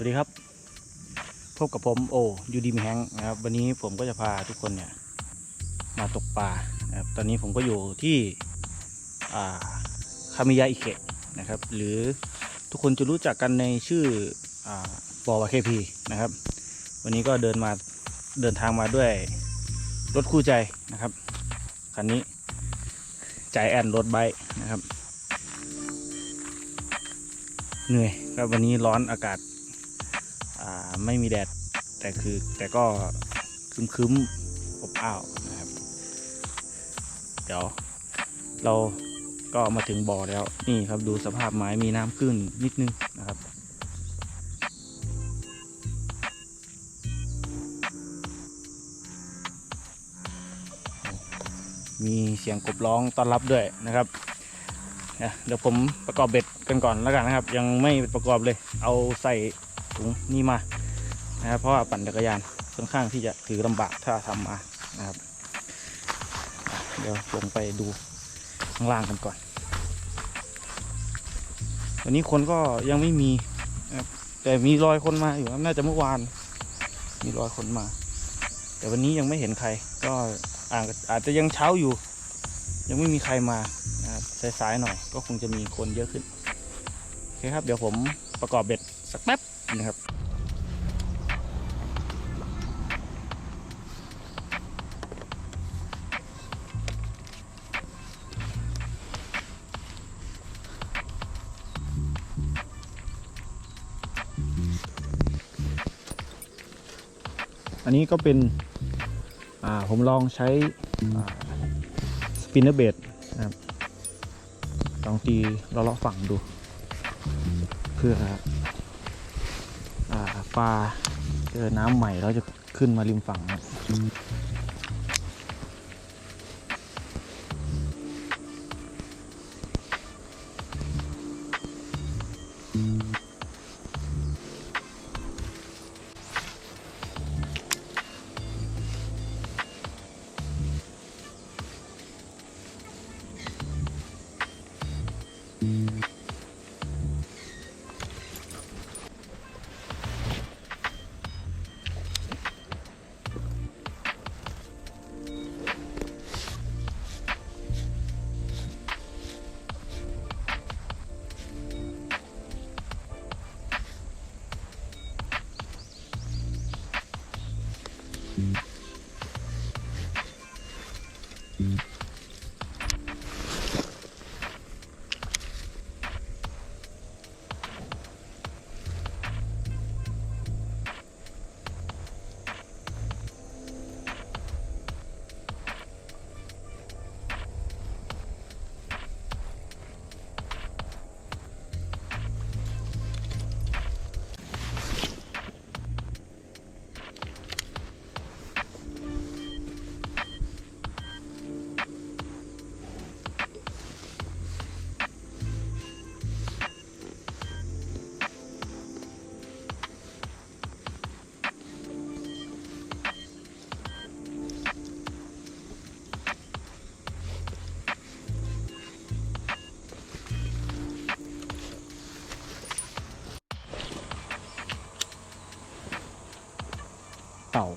วัสดีครับ พบกับผมโอยูดีมแฮงนะครับ วันนี้ผมก็จะพาทุกคนเนี่ยมาตกปลานะครับตอนนี้ผมก็อยู่ที่คามิยาอิเกะนะครับ หรือทุกคนจะรู้จักกันในชื่ออบอวาเคพีนะครับ วันนี้ก็เดินมาเดินทางมาด้วยรถคู่ใจนะครับคันนี้ใจแอนรถไบค์นะครับ เหนื่อยครับวันนี้ร้อนอากาศ ไม่มีแดด แต่คือแต่ก็คึมคึมๆอบอ้าวนะครับ เดี๋ยว เราก็มาถึงบ่อแล้ว นี่ครับดูสภาพไม้มีน้ำขึ้นนิดนึงนะครับมีเสียงกบร้องต้อนรับด้วยนะครับ เดี๋ยวผมประกอบเบ็ดกันก่อนแล้วกันนะครับ ยังไม่ประกอบเลย เอาใส่ ถุงนี่มานะครับเพราะว่าปั่นจักรยานค่อนข้างที่จะถือลำบากถ้าทำมานะครับ เดี๋ยวลงไปดูข้างล่างกันก่อน วันนี้คนก็ยังไม่มีแต่มีรอยคนมาอยู่น่าจะเมื่อวาน มีรอยคนมา แต่วันนี้ยังไม่เห็นใคร ก็อาจอาจจะยังเช้าอยู่ ยังไม่มีใครมานะครับสายๆหน่อยก็คงจะมีคนเยอะขึ้นโอเคครับ เดี๋ยวผมประกอบเบ็ดสักแป๊บ นะครับอันนี้ก็เป็นผมลองใช้สปินเนอร์เบดนะครับลองตีเลาะฝั่งดู เพื่ออ่า ปลา เจอน้ำใหม่แล้วจะขึ้นมาริมฝั่งนะ เต่า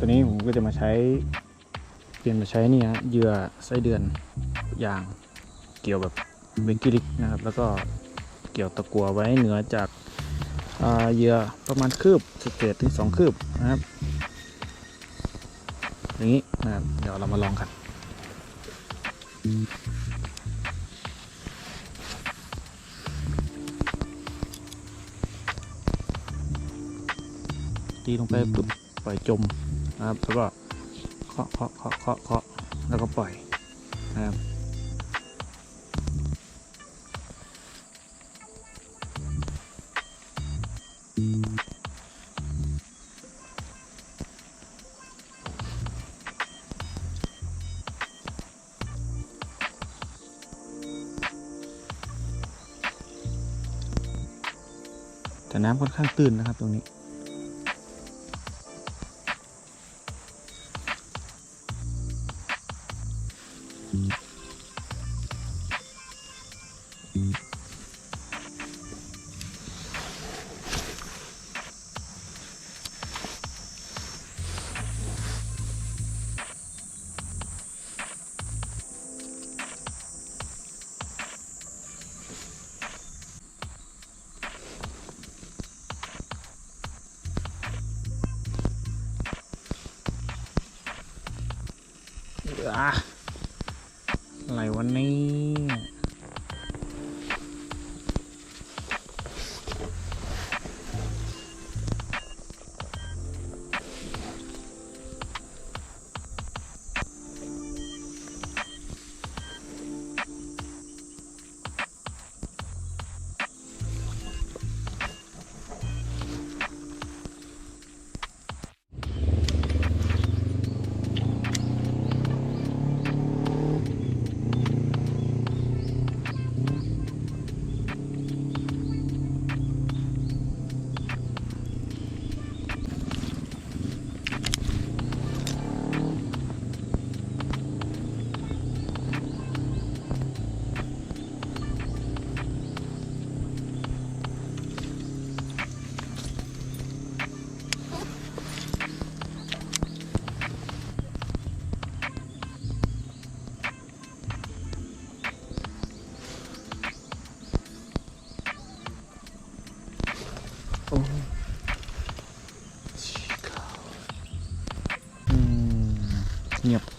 ตัวนี้ผมก็จะมาใช้เปลี่ยนมาใช้นี่ฮะเหยื่อไส้เดือนยางเกี่ยวแบบเบงกิลิกนะครับ แล้วก็เกี่ยวตะกัวไว้เหนือจากเหยื่อประมาณคืบสเกตถึงสองคืบนะครับอย่างนี้นะครับเดี๋ยวเรามาลองกันตีลงไปปุ๊บปล่อยจม นะครับแล้วก็เคาะเคาะเคาะเคาะเคาะแล้วก็ปล่อยนะครับแต่น้ำค่อนข้างตื้นนะครับตรงนี้ อะ อะไรวันนี้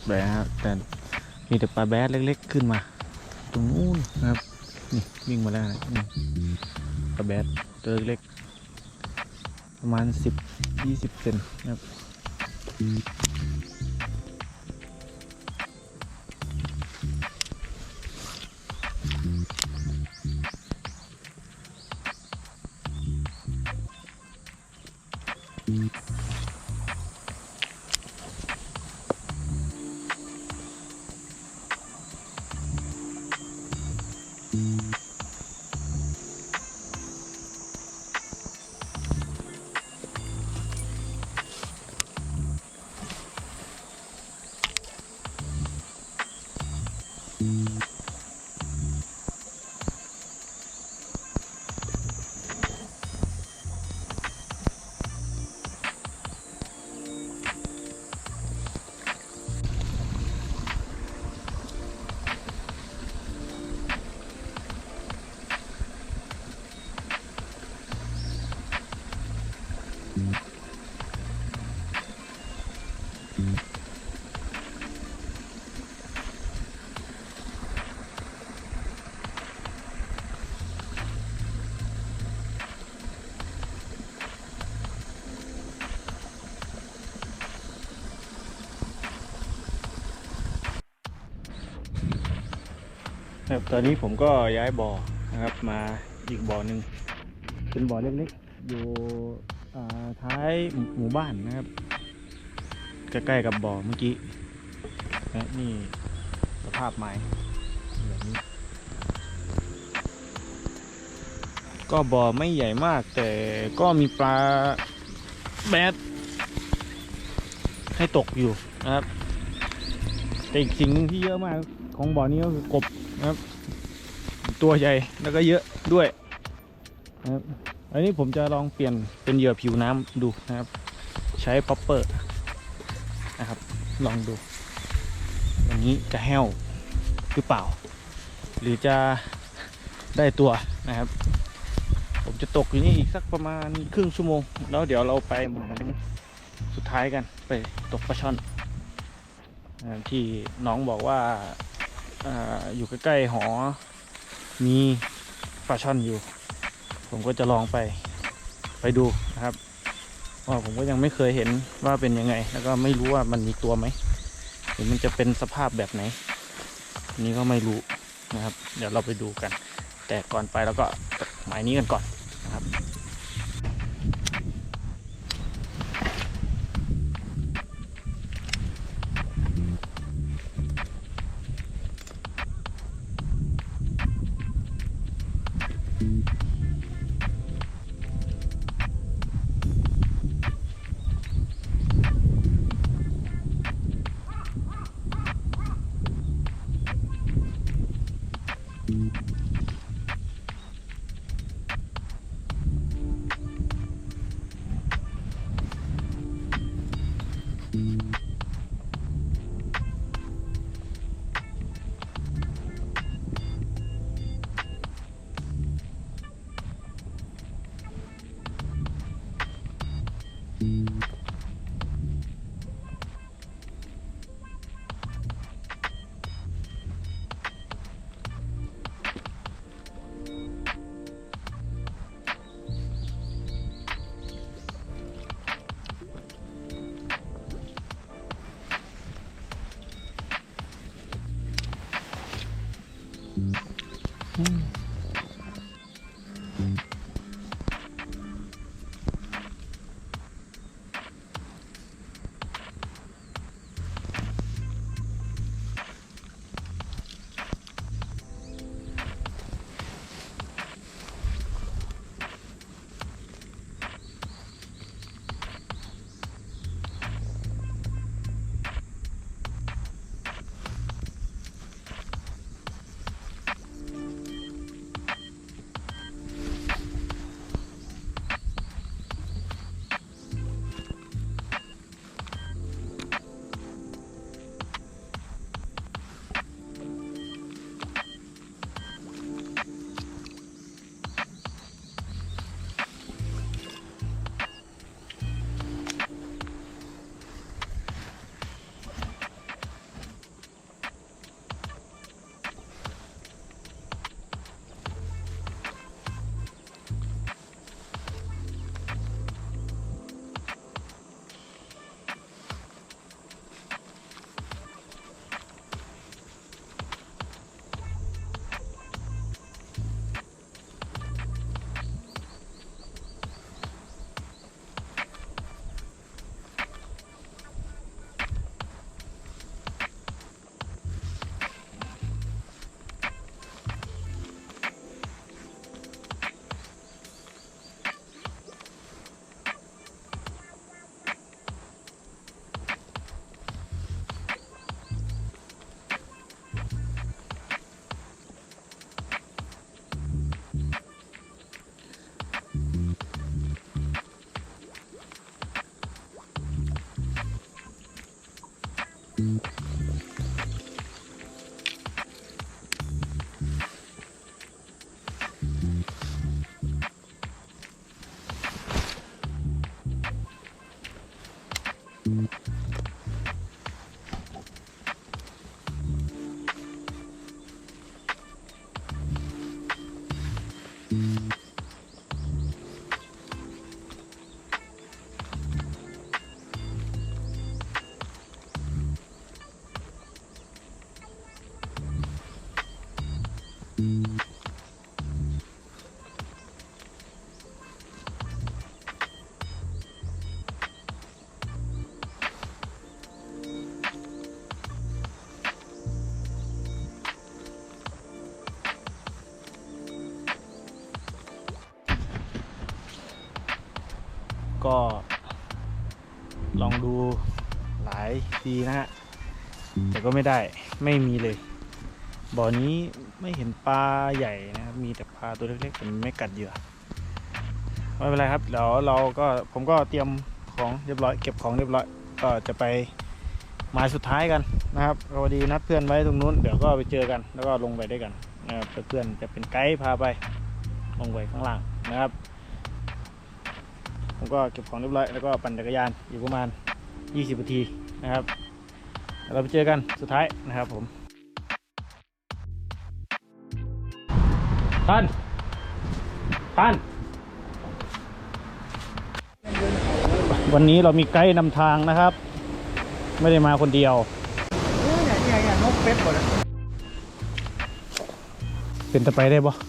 เลยนะครับแต่มีแต่ปลาแบดเล็ก ๆ ขึ้นมา ตรงนู้นนะครับ นี่วิ่งมาแล้วนะปลาแบดตัวเล็กๆประมาณสิบยี่สิบเซนนะครับ ครับตอนนี้ผมก็ย้ายบ่อนะครับมาอีกบ่อหนึ่งเป็นบ่อเล็กๆอยู่ ท้ายหมู่บ้านนะครับ ใกล้ๆกับบ่อเมื่อกี้นะนี่สภาพไม้แบบนี้ ก็บ่อไม่ใหญ่มาก แต่ก็มีปลาแบดให้ตกอยู่นะครับ แต่อีกสิ่งหนึ่งที่เยอะมากของบ่อนี้ก็คือกบนะครับ ตัวใหญ่แล้วก็เยอะด้วยนะครับ อันนี้ผมจะลองเปลี่ยนเป็นเหยื่อผิวน้ำดูนะครับ ใช้ป๊อปเปอร์นะครับ ลองดู วันนี้จะแห้วหรือเปล่า หรือจะได้ตัวนะครับ ผมจะตกอยู่นี่อีกสักประมาณครึ่งชั่วโมง แล้วเดี๋ยวเราไปหมายสุดท้ายกันไปตกปลาช่อนที่น้องบอกว่าอาอยู่ใกล้ๆหอมีปลาช่อนอยู่ ผมก็จะลองไปไปดูนะครับวราผมก็ยังไม่เคยเห็นว่าเป็นยังไง แล้วก็ไม่รู้ว่ามันมีตัวไหมหรือมันจะเป็นสภาพแบบไหน นี้ก็ไม่รู้นะครับ เดี๋ยวเราไปดูกัน แต่ก่อนไปเราก็หมายนี้กันก่อนนะครับ Hmm. Mm-hmm. ก็ลองดูหลายทีนะฮะ แต่ก็ไม่ได้ไม่มีเลย บ่อนี้ไม่เห็นปลาใหญ่นะครับ มีแต่ปลาตัวเล็กๆแต่มันไม่กัดเหยื่อไม่เป็นไรครับเดี๋ยวเราก็ผมก็เตรียมของเรียบร้อย เก็บของเรียบร้อยก็จะไปหมายสุดท้ายกันนะครับก็พอดีนัดเพื่อนไว้ตรงนู้นเดี๋ยวก็ไปเจอกัน แล้วก็ลงไปด้วยกันนะครับเพื่อนจะเป็นไกด์พาไปลงไปข้างล่างนะครับ ผมก็เก็บของเรียบร้อยแล้วก็ปั่นจักรยานอยู่ประมาณ 20นาทีนะครับเราไปเจอกันสุดท้ายนะครับผม ท่านท่าน วันนี้เรามีไกด์นำทางนะครับ ไม่ได้มาคนเดียวเนี่ยเนี่ยเนี่ยนกเป็ดหมดเลยเป็นตะไปได้ปะเ